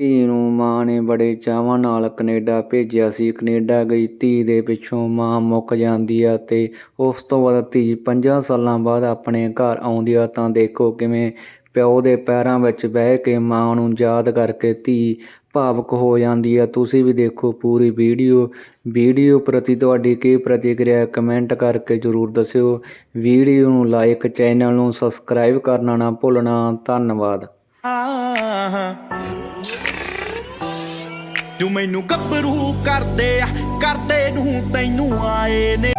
ਧੀ ਨੂੰ ਮਾਂ ਨੇ ਬੜੇ ਚਾਵਾਂ ਨਾਲ ਕਨੇਡਾ ਭੇਜਿਆ ਸੀ। ਕਨੇਡਾ ਗਈ ਧੀ ਦੇ ਪਿੱਛੋਂ ਮਾਂ ਮੁੱਕ ਜਾਂਦੀ ਆ ਤੇ ਉਸ ਤੋਂ ਬਾਅਦ ਧੀ ਪੰਜਾਂ ਸਾਲਾਂ ਬਾਅਦ ਆਪਣੇ ਘਰ ਆਉਂਦੀ ਆ। ਤਾਂ ਦੇਖੋ ਕਿਵੇਂ ਪਿਓ ਦੇ ਪੈਰਾਂ ਵਿੱਚ ਬਹਿ ਕੇ ਮਾਂ ਨੂੰ ਯਾਦ ਕਰਕੇ ਧੀ ਭਾਵੁਕ ਹੋ ਜਾਂਦੀ ਆ। ਤੁਸੀਂ ਵੀ ਦੇਖੋ ਪੂਰੀ ਵੀਡੀਓ। ਵੀਡੀਓ ਪ੍ਰਤੀ ਤੁਹਾਡੀ ਕੀ ਪ੍ਰਤੀਕਿਰਿਆ ਕਮੈਂਟ ਕਰਕੇ ਜਰੂਰ ਦੱਸਿਓ। ਵੀਡੀਓ ਨੂੰ ਲਾਈਕ, ਚੈਨਲ ਨੂੰ ਸਬਸਕ੍ਰਾਈਬ ਕਰਨਾ ਨਾ ਭੁੱਲਣਾ। ਧੰਨਵਾਦ। ਤੂੰ ਮੈਨੂੰ ਗੱਭਰੂ ਕਰਦੇ ਆ ਕਰਦੇ ਨੂੰ ਤੈਨੂੰ ਆਏ ਨੇ।